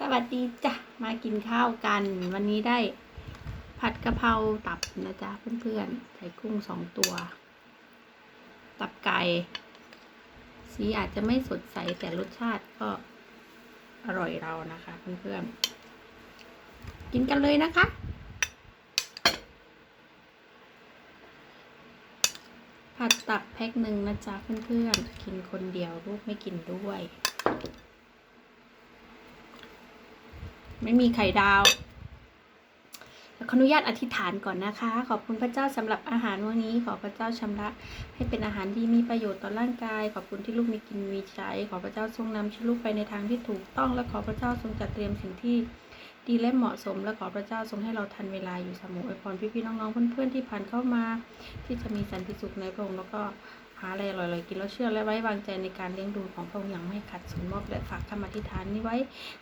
สวัสดีจ้ะ มากินข้าวกัน วันนี้ได้ผัดกะเพราตับนะจ๊ะเพื่อนๆ ใส่กุ้งสองตัว ตับไก่ สีอาจจะไม่สดใส แต่รสชาติก็อร่อยเรานะคะเพื่อนๆ กินกันเลยนะคะผัดตับแพ็คหนึ่งนะจ๊ะเพื่อนๆ กินคนเดียวลูกไม่กินด้วย ไม่มีไข่ดาวขออนุญาตอธิษฐานก่อนนะคะ ขอบคุณพระเจ้าสำหรับอาหารวันนี้ ขอพระเจ้าชำระ ให้เป็นอาหารที่มีประโยชน์ต่อร่างกาย ขอบคุณที่ลูกมีกินมีใช้ ขอพระเจ้าทรงนำชีวิตลูกไปในทางที่ถูกต้อง และขอพระเจ้าทรงจัดเตรียมสิ่งที่ดีและเหมาะสม และขอพระเจ้าทรงให้เราทันเวลาอยู่เสมออวยพรพี่ๆน้องๆเพื่อนๆที่ผ่านเข้ามา ที่จะมีสันติสุขในพระองค์แล้วก็ หาอะไรอร่อยๆกินแล้วเชื่อและไว้วางใจในการเลี้ยงดูของพระองค์อย่างไม่ขัดสนมอบและฝากคำอธิษฐานนี้ไว้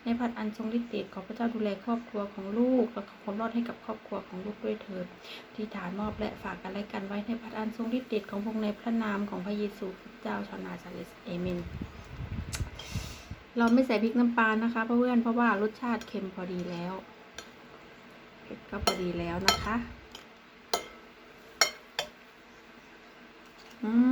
ในพัดอันทรงฤทธิ์เดชขอพระเจ้าดูแลครอบครัวของลูกและขอความรอดให้กับครอบครัวของลูกด้วยเถิดที่ฐานมอบและฝากกันและกันไว้ในพัดอันทรงฤทธิ์เดชของพระองค์ในพระนามของพระเยซูคริสต์เจ้าชาวนาซาเลสเอเมนเราไม่ใส่พริกน้ำปลานะคะเพื่อนเพราะว่ารสชาติเค็มพอดีแล้วเผ็ดก็พอดีแล้วนะคะ อืม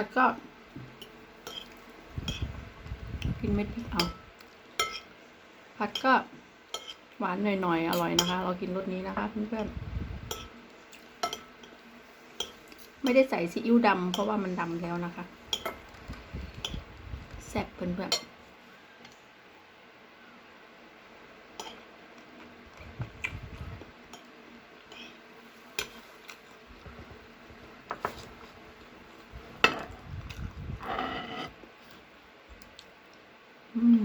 ผัดก็ กินเม็ดพริกเอา ผัดก็หวานหน่อยๆ อร่อยนะคะ เรากินรสนี้นะคะเพื่อนๆ ไม่ได้ใส่ซีอิ๊วดำเพราะว่ามันดำแล้วนะคะ แซ่บเพื่อนๆอืม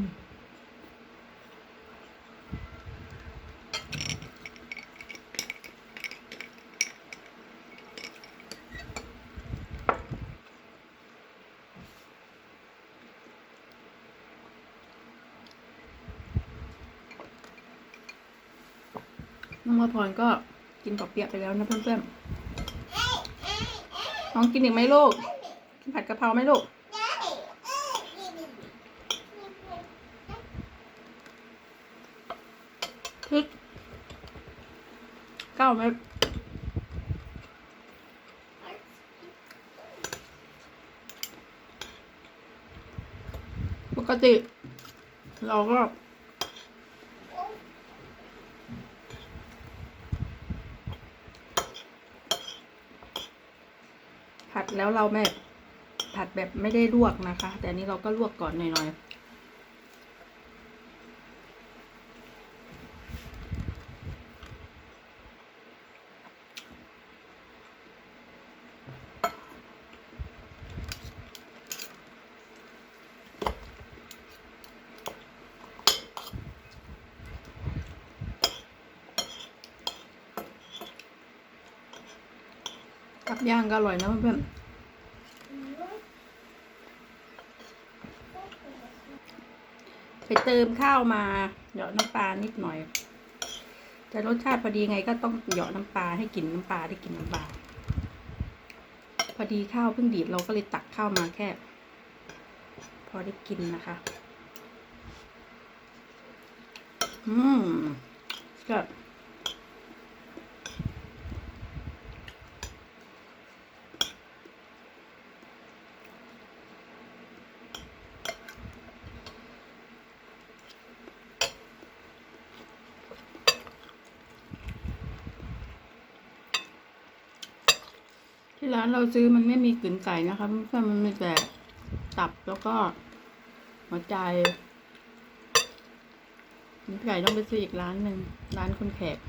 น้องมาพรก็กินปอกเปียกไปแล้วนะเพื่อนๆน้องกินอีกไหมลูก กินผัดกะเพราไหมลูก พริกเก้าเม็ดปกติเราก็ ดแล้วเราไม่ผัดแบบไม่ได้ลวกนะคะ แต่อันนี้เราก็ลวกก่อนหน่อยๆกับย่างก็อร่อยนะเพื่อนๆไป เติมข้าวมาเหยาะน้ำปลานิดหน่อย จะรสชาติพอดีไงก็ต้องเหยาะน้ำปลาให้กินน้ำปลาได้กินน้ำปลาพอดีข้าวเพิ่งดีดเราก็เลยตักข้าวมาแค่ พอได้กินนะคะ อืมก็ ที่ร้านเราซื้อมันไม่มีกลิ่นไก่นะคะเพื่อนมันมีแต่ตับแล้วก็ หัวใจกลิ่นไก่ต้องไปซื้ออีกร้านหนึ่งร้านคนแขก อ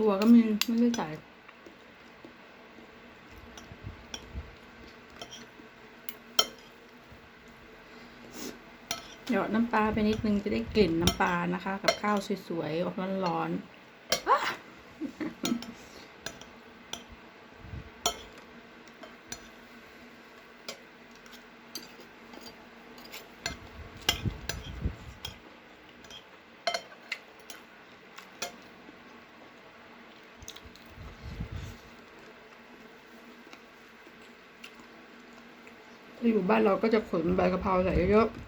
ถั่วก็มีไม่ได้ใส่หยอดน้ำปลาไปนิดนึงจะได้กลิ่นน้ำปลานะคะ กับข้าวสวยๆออกร้อนๆ บ้านเราก็จะขนใบกะเพราใส่เยอะๆ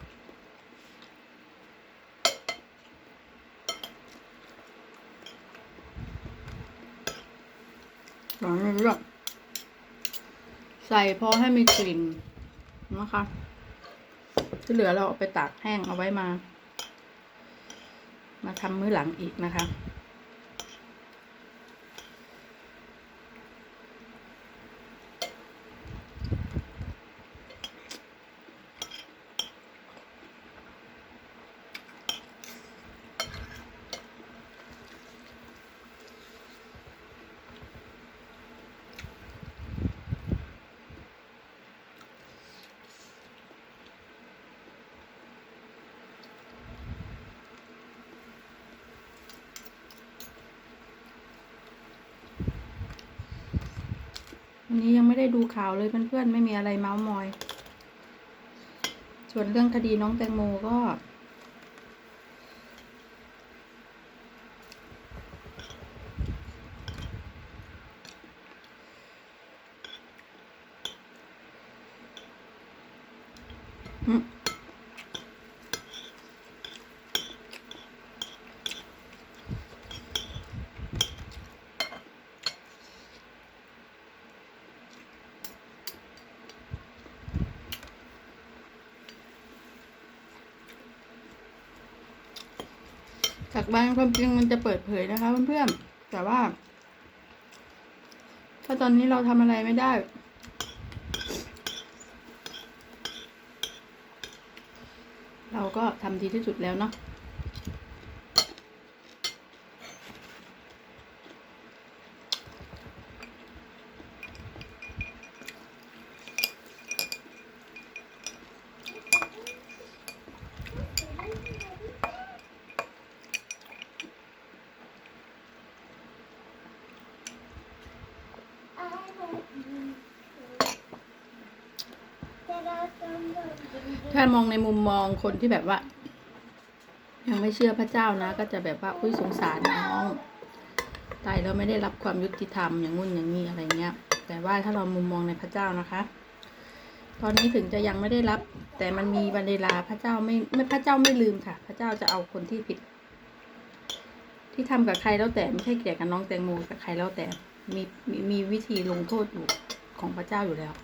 หลังนี้ก็ใส่พอให้มีกลิ่นนะคะที่เหลือเราเอาไปตากแห้งเอาไว้มา มาทำมื้อหลังอีกนะคะ วันนี้ยังไม่ได้ดูข่าวเลยเพื่อนๆไม่มีอะไรเมาส์มอย ส่วนเรื่องคดีน้องแตงโมก็ อืม จากบางความจริงมันจะเปิดเผยนะคะเพื่อนๆแต่ว่า ถ้าตอนนี้เราทำอะไรไม่ได้เราก็ทำดีที่สุดแล้วเนาะ ถ้ามองในมุมมองคนที่แบบว่า ยังไม่เชื่อพระเจ้านะ ก็จะแบบว่าอุ้ยสงสารน้องตายแล้วไม่ได้รับความยุติธรรมอย่างงุ่นอย่างนี้อะไรเงี้ย แต่ว่าถ้าเรามุมมองในพระเจ้านะคะ ตอนนี้ถึงจะยังไม่ได้รับ แต่มันมีวันเวลาพระเจ้าไม่ไม่พระเจ้าไม่ลืมค่ะ พระเจ้าจะเอาคนที่ผิด ที่ทำกับใครแล้วแต่ไม่ใช่เกี่ยวกับน้องแตงโมกับใครแล้วแต่มีมีมีวิธีลงโทษอยู่ของพระเจ้าอยู่แล้ว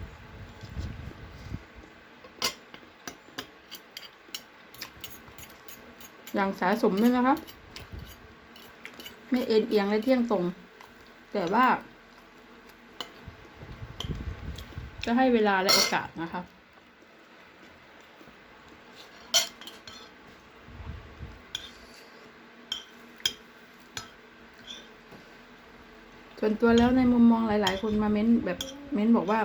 อย่างสาสมด้วยนะคะ ไม่เอ็นเอียงและเที่ยงตรง แต่ว่า จะให้เวลาและโอกาสนะคะส่วนตัวแล้วในมุมมองหลาย ๆ คนมาเม้นแบบเม้นบอกว่า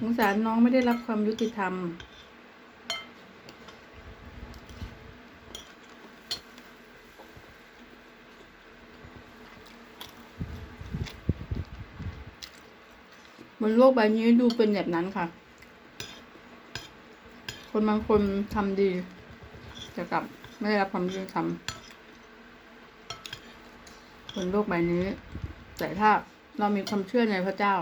สงสารน้องไม่ได้รับความยุติธรรม บนโลกใบนี้ดูเป็นแบบนั้นค่ะ คนบางคนทำดี แต่กลับไม่ได้รับความยุติธรรมบนโลกใบนี้ แต่ถ้าเรามีความเชื่อในพระเจ้า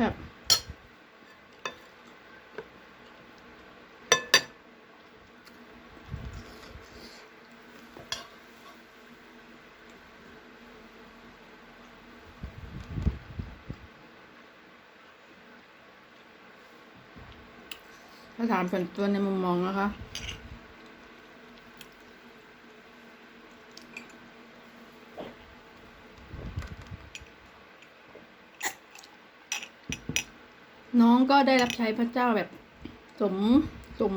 ครับ ถ้าถามส่วนตัวในมุมมองนะคะ น้องก็ได้รับใช้พระเจ้าแบบ สมสม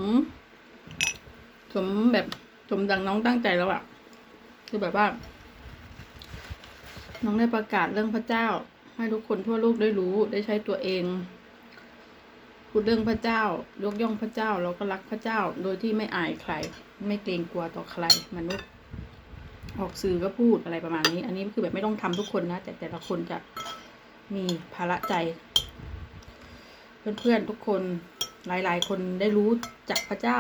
สมแบบสมดังน้องตั้งใจแล้วอะคือแบบว่า น้องได้ประกาศเรื่องพระเจ้า ให้ทุกคนทั่วโลกได้รู้ได้ใช้ตัวเอง พูดเรื่องพระเจ้ายกย่องพระเจ้าแล้วก็รักพระเจ้าโดยที่ไม่อายใคร ไม่เกรงกลัวต่อใครมนุษย์ ออกสื่อก็พูดอะไรประมาณนี้ อันนี้คือแบบไม่ต้องทำทุกคนนะ แต่แต่ละคนจะมีภาระใจ เพื่อนๆทุกคนหลายๆ คนได้รู้จากพระเจ้า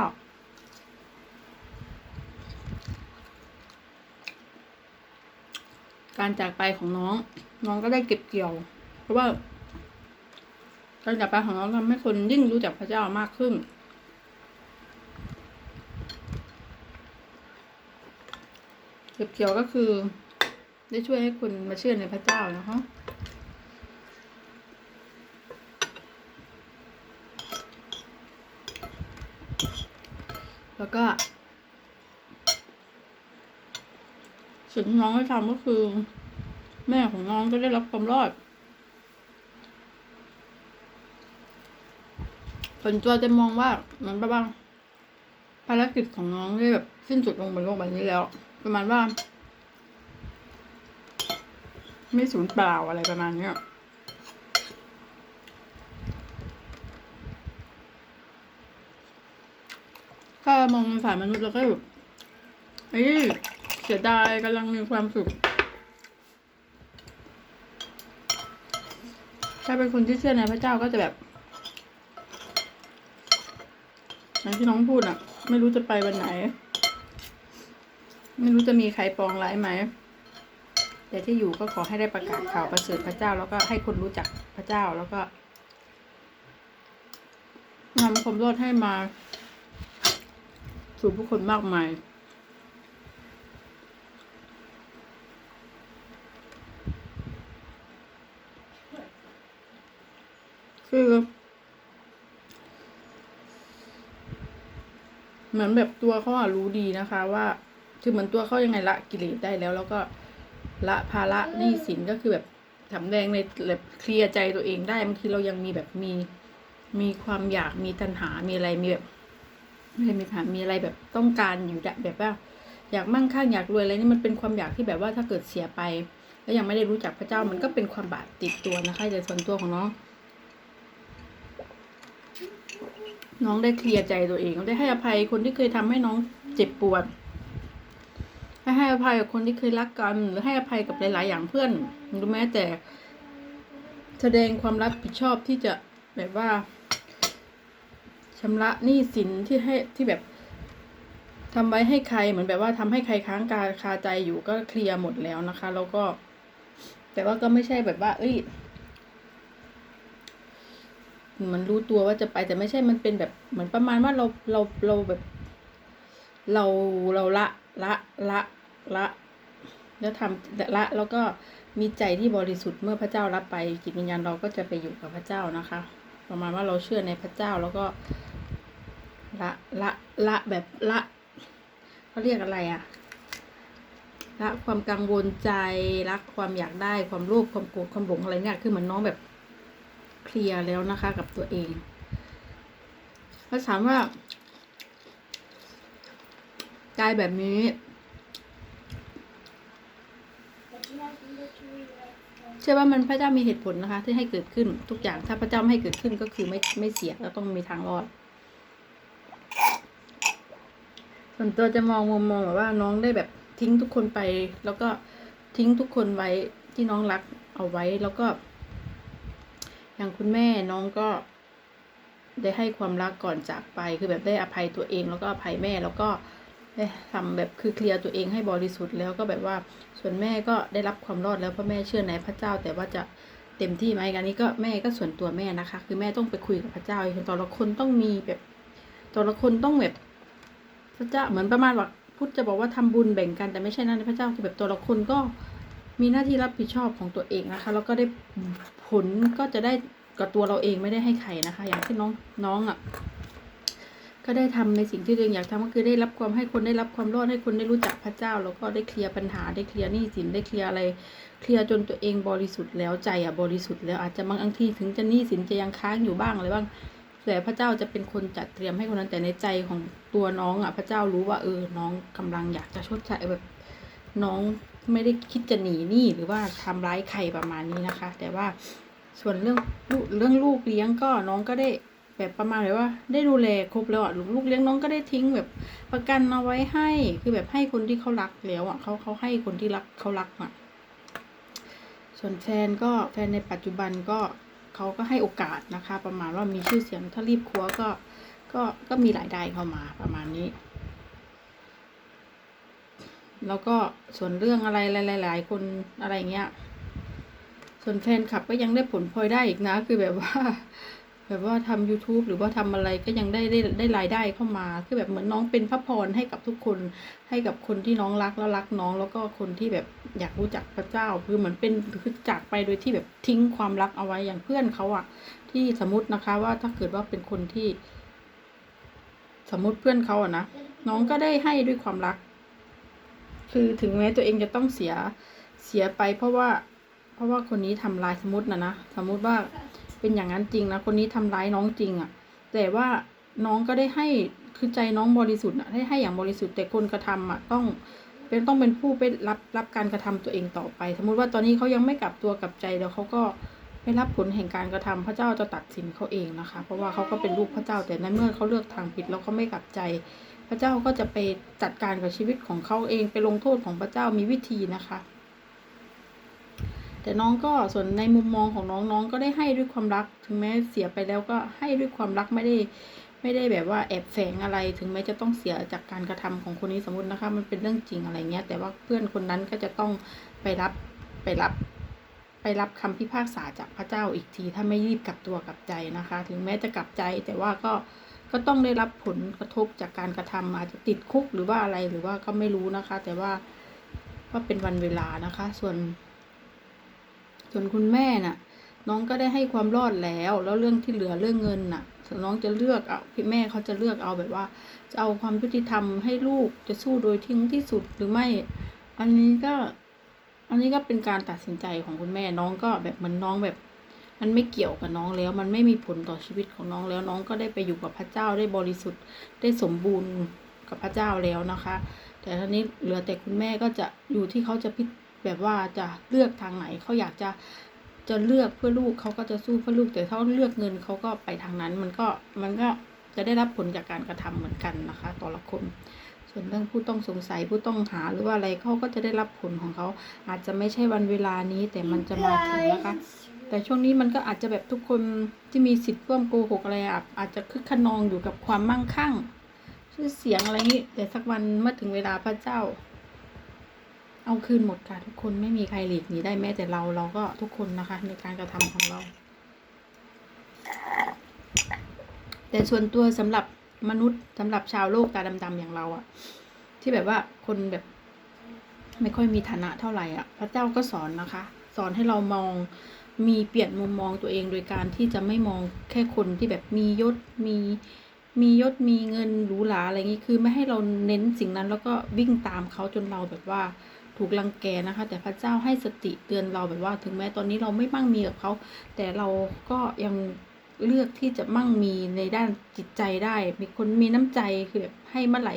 การจากไปของน้องน้องก็ได้เก็บเกี่ยว เพราะว่า การจากไปของน้องทำให้คนยิ่งรู้จักพระเจ้ามากขึ้น เก็บเกี่ยวก็คือ ได้ช่วยให้คนมาเชื่อในพระเจ้านะคะแล้วก็สิ่งที่น้องได้ทำก็คือ แม่ของน้องก็ได้รับความรอด ส่วนตัวจะมองว่าเหมือนแบบว่าภารกิจของน้องได้แบบ สิ้นสุดลงบนโลกใบนี้แล้ว ประมาณว่า ไม่สูญเปล่าอะไรประมาณเนี้ยถ้ามองในฝ่ายมนุษย์เราก็แบบเอ้ยเสียดายกำลังมีความสุข ถ้าเป็นคนที่เชื่อในพระเจ้าก็จะแบบ อย่างที่น้องพูดอะ ไม่รู้จะไปวันไหน ไม่รู้จะมีใครปองร้ายไหมแต่ที่อยู่ก็ขอให้ได้ประกาศข่าวประเสริฐพระเจ้า แล้วก็ให้คนรู้จักพระเจ้าแล้วก็นำความรอดให้มา สู่ผู้คนมากมายคือ เหมือนแบบตัวเขาอะรู้ดีนะคะ ว่าคือเหมือนตัวเขายังไงละกิเลสได้แล้ว แล้วก็ละภาระหนี้สินก็คือแบบสำแดงในแบบเคลียร์ใจตัวเองได้บางทีเรายังมีแบบมีมีความอยากมีตัณหา มีอะไรมีแบบไม่ได้มีปัญหามีอะไรแบบต้องการอยู่แบบแบบว่าอยากมั่งคั่งอยากรวยอะไรนี่มันเป็นความอยากที่แบบว่าถ้าเกิดเสียไป แล้วยังไม่ได้รู้จักพระเจ้ามันก็เป็นความบาปติดตัวนะคะในส่วนตัวของน้อง น้องได้เคลียร์ใจตัวเองได้ให้อภัยคนที่เคยทำให้น้องเจ็บปวดให้ให้อภัยกับคนที่เคยรักกัน หรือให้อภัยกับหลาย ๆ อย่างเพื่อนหรือแม้แต่ แสดงความรับผิดชอบที่จะแบบว่าชำระหนี้สินที่ให้ที่แบบทำไว้ให้ใครเหมือนแบบว่าทำให้ใครค้างคาคาใจอยู่ก็เคลียร์หมดแล้วนะคะ แล้วก็ แต่ว่าก็ไม่ใช่แบบว่า เอ้ย มันรู้ตัวว่าจะไปแต่ไม่ใช่มันเป็นแบบเหมือนประมาณว่าเราเราเราแบบ เราเราละละละละแล้วทำละแล้วก็มีใจที่บริสุทธิ์เมื่อพระเจ้ารับไปจิตวิญญาณเราก็จะไปอยู่กับพระเจ้านะคะ ประมาณว่าเราเชื่อในพระเจ้าแล้วก็ละละละแบบละเขาเรียกอะไรอะละความกังวลใจละความอยากได้ความโลภความโกรธความหลงอะไรเนี่ยคือเหมือนน้องแบบ เคลียร์แล้วนะคะกับตัวเองถ้าถามว่ากายแบบนี้ เชื่อว่ามันพระเจ้ามีเหตุผลนะคะ ที่ให้เกิดขึ้นทุกอย่างถ้าพระเจ้าไม่ให้เกิดขึ้นก็คือไม่ไม่เสียแล้วต้องมีทางรอด ส่วนตัวจะมองมุมมองแบบว่าน้องได้แบบทิ้งทุกคนไป แล้วก็ทิ้งทุกคนไว้ที่น้องรักเอาไว้แล้วก็ อย่างคุณแม่น้องก็ได้ให้ความรักก่อนจากไป คือแบบได้อภัยตัวเองแล้วก็อภัยแม่แล้วก็ได้ทำแบบคือเคลียร์ตัวเองให้บริสุทธิ์แล้วก็แบบว่าส่วนแม่ก็ได้รับความรอดแล้วเพราะแม่เชื่อในพระเจ้า แต่ว่าจะเต็มที่ไหมกันนี้ก็แม่ก็ส่วนตัวแม่นะคะ คือแม่ต้องไปคุยกับพระเจ้าอีกแต่ละคนต้องมีแบบแต่ละคนต้องแบบพระเจ้าเหมือนประมาณว่าพุทธจะบอกว่าทำบุญแบ่งกันแต่ไม่ใช่นั่นพระเจ้าคือแบบตัวละคนก็ มีหน้าที่รับผิดชอบของตัวเองนะคะ แล้วก็ได้ผลก็จะได้กับตัวเราเองไม่ได้ให้ใครนะคะ อย่างที่น้องน้องอะก็ได้ทำในสิ่งที่ตัวเองอยากทำก็คือได้รับความให้คนได้รับความรอดให้คนได้รู้จักพระเจ้า แล้วก็ได้เคลียร์ปัญหาได้เคลียร์หนี้สินได้เคลียร์อะไร เคลียร์จนตัวเองบริสุทธิ์แล้วใจอะบริสุทธิ์แล้วอาจจะบางทีถึงจะหนี้สินจะยังค้างอยู่บ้างอะไรบ้างแต่พระเจ้าจะเป็นคนจัดเตรียมให้คนนั้นแต่ในใจของตัวน้องอะพระเจ้ารู้ว่าเออน้องกำลังอยากจะชดใช้แบบน้อง ไม่ได้คิดจะหนีหนี้หรือว่าทำร้ายใครประมาณนี้นะคะ แต่ว่าส่วนเรื่องลูกเรื่องลูกเลี้ยงก็น้องก็ได้แบบประมาณเลยว่า ได้ดูแลครบแล้วอะลูกเลี้ยงน้องก็ได้ทิ้งแบบประกันเอาไว้ให้ คือแบบให้คนที่เขารักแล้วอะเขาเขาให้คนที่รักเขารักอะส่วนแฟนก็แฟนในปัจจุบันก็เขาก็ให้โอกาสนะคะ ประมาณว่ามีชื่อเสียงถ้ารีบคว้าก็ก็ก็มีรายได้เข้ามาประมาณนี้ แล้วก็ส่วนเรื่องอะไรหลาย ๆ คนอะไรเงี้ย ส่วนแฟนคลับก็ยังได้ผลพลอยได้อีกนะ คือแบบว่า แบบว่าทำ YouTube หรือว่าทำอะไรก็ยังได้ได้ได้รายได้เข้ามา คือแบบเหมือนน้องเป็นพระพรให้กับทุกคน ให้กับคนที่น้องรักแล้วรักน้อง แล้วก็คนที่แบบอยากรู้จักพระเจ้า คือเหมือนเป็นคือจากไปโดยที่แบบทิ้งความรักเอาไว้อย่างเพื่อนเขาอะที่สมมตินะคะว่าถ้าเกิดว่าเป็นคนที่ สมมติเพื่อนเขาอะนะน้องก็ได้ให้ด้วยความรัก คือถึงแม้ตัวเองจะต้องเสียเสียไป เพราะว่า เพราะว่าคนนี้ทำร้ายสมมตินะนะสมมติว่าเป็นอย่างนั้นจริงนะคนนี้ทำร้ายน้องจริงอะ่ะ แต่ว่าน้องก็ได้ให้คือใจน้องบริสุทธิ์อะได้ให้อย่างบริสุทธิ์แต่คนกระทำอะต้องเป็นต้องเป็นผู้ไปรับรับการกระทำตัวเองต่อไป สมมุติว่าตอนนี้เขายังไม่กลับตัวกลับใจแล้วเขาก็ไม่รับผลแห่งการกระทำพระเจ้าจะตัดสินเขาเองนะคะ เพราะว่าเขาก็เป็นลูกพระเจ้าแต่ในเมื่อเขาเลือกทางผิดแล้วเขาไม่กลับใจ พระเจ้าก็จะไปจัดการกับชีวิตของเขาเองไปลงโทษของพระเจ้ามีวิธีนะคะ แต่น้องก็ส่วนในมุมมองของน้องน้องก็ได้ให้ด้วยความรัก ถึงแม้เสียไปแล้วก็ให้ด้วยความรักไม่ได้ไม่ได้แบบว่าแอบแฝงอะไรถึงแม้จะต้องเสียจากการกระทำของคนนี้สมมตินะคะ มันเป็นเรื่องจริงอะไรเงี้ย แต่ว่าเพื่อนคนนั้นก็จะต้องไปรับไปรับไปรับคำพิพากษาจากพระเจ้าอีกที ถ้าไม่รีบกลับตัวกลับใจนะคะ ถึงแม้จะกลับใจแต่ว่าก็ ก็ต้องได้รับผลกระทบจากการกระทำอาจจะติดคุกหรือว่าอะไรหรือว่าก็ไม่รู้นะคะ แต่ว่าก็เป็นวันเวลานะคะ ส่วน ส่วนคุณแม่น่ะ น้องก็ได้ให้ความรอดแล้ว แล้วเรื่องที่เหลือเรื่องเงินน่ะน้องจะเลือกเอาพี่แม่เขาจะเลือกเอาแบบว่า จะเอาความยุติธรรมให้ลูกจะสู้โดยทิ้งที่สุดหรือไม่ อันนี้ก็ อันนี้ก็เป็นการตัดสินใจของคุณแม่น้องก็แบบเหมันน้องแบบ มันไม่เกี่ยวกับน้องแล้ว มันไม่มีผลต่อชีวิตของน้องแล้วน้องก็ได้ไปอยู่กับพระเจ้าได้บริสุทธิ์ได้สมบูรณ์กับพระเจ้าแล้วนะคะ แต่ทีนี้เหลือแต่คุณแม่ก็จะอยู่ที่เขาจะพิแบบว่าจะเลือกทางไหนเขาอยากจะจะเลือกเพื่อลูกเขาก็จะสู้เพื่อลูกแต่ถ้าเลือกเงินเขาก็ไปทางนั้น มันก็มันก็จะได้รับผลจากการกระทำเหมือนกันนะคะต่อละคนส่วนเรื่องผู้ต้องสงสัยผู้ต้องหาหรือว่าอะไรเขาก็จะได้รับผลของเขาอาจจะไม่ใช่วันเวลานี้แต่มันจะมาถึงนะคะ แต่ช่วงนี้มันก็อาจจะแบบทุกคนที่มีสิทธิ์ร่วมโกหกอะไรอะอาจจะคึกขนองอยู่กับความมั่งคั่ง ชื่อเสียงอะไรนี้แต่สักวันเมื่อถึงเวลาพระเจ้า เอาคืนหมดค่ะทุกคนไม่มีใครหลีกหนีได้แม้แต่เราเราก็ทุกคนนะคะ ในการกระทำของเรา แต่ส่วนตัวสำหรับมนุษย์สำหรับชาวโลกตาดำๆอย่างเราอะที่แบบว่าคนแบบ ไม่ค่อยมีฐานะเท่าไหร่อะ พระเจ้าก็สอนนะคะ สอนให้เรามอง มีเปลี่ยนมุมมองตัวเองโดยการที่จะไม่มองแค่คนที่แบบมียศมีมียศมีเงินหรูหราอะไรอย่างนี้คือไม่ให้เราเน้นสิ่งนั้นแล้วก็วิ่งตามเขาจนเราแบบว่าถูกรังแกนะคะ แต่พระเจ้าให้สติเตือนเราแบบว่า ถึงแม้ตอนนี้เราไม่มั่งมีกับเขา แต่เราก็ยังเลือกที่จะมั่งมีในด้านจิตใจได้ มีคนมีน้ำใจคือแบบให้เมื่อไหร่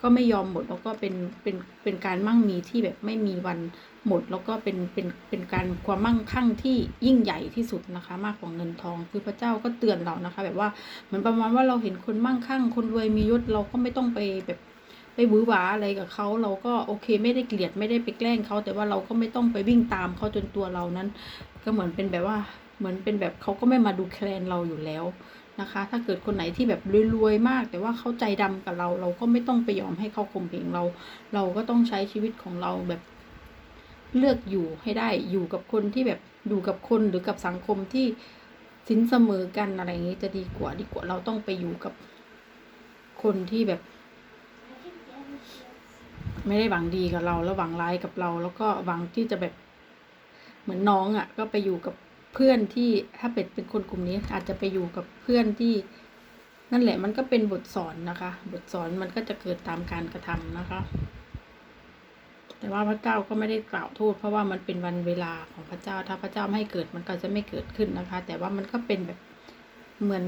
ก็ไม่ยอมหมดแล้วก็เป็นเป็นเป็นการมั่งมีที่แบบไม่มีวันหมด แล้วก็เป็นเป็นเป็นการความมั่งคั่งที่ยิ่งใหญ่ที่สุดนะคะ มากกว่าเงินทอง คือพระเจ้าก็เตือนเรานะคะ แบบว่าเหมือนประมาณว่าเราเห็นคนมั่งคั่ง คนรวยมียศเราก็ไม่ต้องไปแบบไปหวือหวาอะไรกับเขาเราก็โอเคไม่ได้เกลียดไม่ได้ไปแกล้งเขาแต่ว่าเราก็ไม่ต้องไปวิ่งตามเขาจนตัวเรานั้น ก็เหมือนเป็นแบบว่าเหมือนเป็นแบบเขาก็ไม่มาดูแคลนเราอยู่แล้ว นะคะ ถ้าเกิดคนไหนที่แบบรวยๆมาก แต่ว่าเขาใจดำกับเรา เราก็ไม่ต้องไปยอมให้เขาข่มเหงเรา เราก็ต้องใช้ชีวิตของเราแบบเลือกอยู่ให้ได้อยู่กับคนที่แบบอยู่กับคนหรือกับสังคมที่สินเสมอกันอะไรอย่างนี้จะดีกว่าดีกว่าเราต้องไปอยู่กับคนที่แบบ ไม่ได้หวังดีกับเราแล้วหวังร้ายกับเรา แล้วก็หวังที่จะแบบเหมือนน้องอะ่ะ ก็ไปอยู่กับ เพื่อนที่ถ้าเป็นเป็นคนกลุ่มนี้อาจจะไปอยู่กับเพื่อนที่ นั่นแหละมันก็เป็นบทสอนนะคะ บทสอนมันก็จะเกิดตามการกระทำนะคะ แต่ว่าพระเจ้าก็ไม่ได้กล่าวโทษเพราะว่ามันเป็นวันเวลาของพระเจ้า ถ้าพระเจ้าไม่ให้เกิดมันก็จะไม่เกิดขึ้นนะคะ แต่ว่ามันก็เป็นแบบเหมือน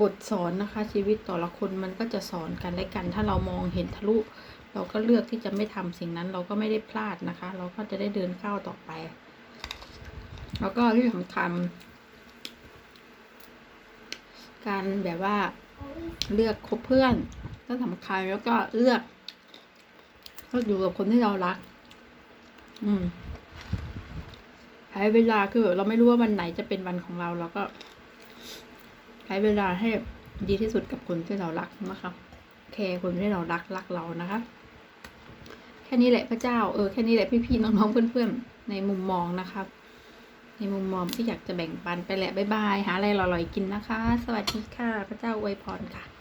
บทสอนนะคะ ชีวิตแต่ละคนมันก็จะสอนกันและกัน ถ้าเรามองเห็นทะลุ เราก็เลือกที่จะไม่ทำสิ่งนั้น เราก็ไม่ได้พลาดนะคะ เราก็จะได้เดินก้าวต่อไป แล้วก็ที่สำคัญการแบบว่าเลือกคบเพื่อนก็สำคัญแล้วก็เลือก ก็อยู่กับคนที่เรารัก อืมใช้เวลาคือแบบเราไม่รู้ว่าวันไหนจะเป็นวันของเราเราก็ ใช้เวลาให้ดีที่สุดกับคนที่เรารักนะคะแคร์คนที่เรารักรักเรานะคะแค่นี้แหละพระเจ้าเออแค่นี้แหละพี่ๆน้องๆเพื่อนๆในมุมมองนะครับ ในมุมมองที่อยากจะแบ่งปันไปแหละบ๊ายบาย หาอะไรอร่อยๆกินนะคะ สวัสดีค่ะ พระเจ้าอวยพรค่ะ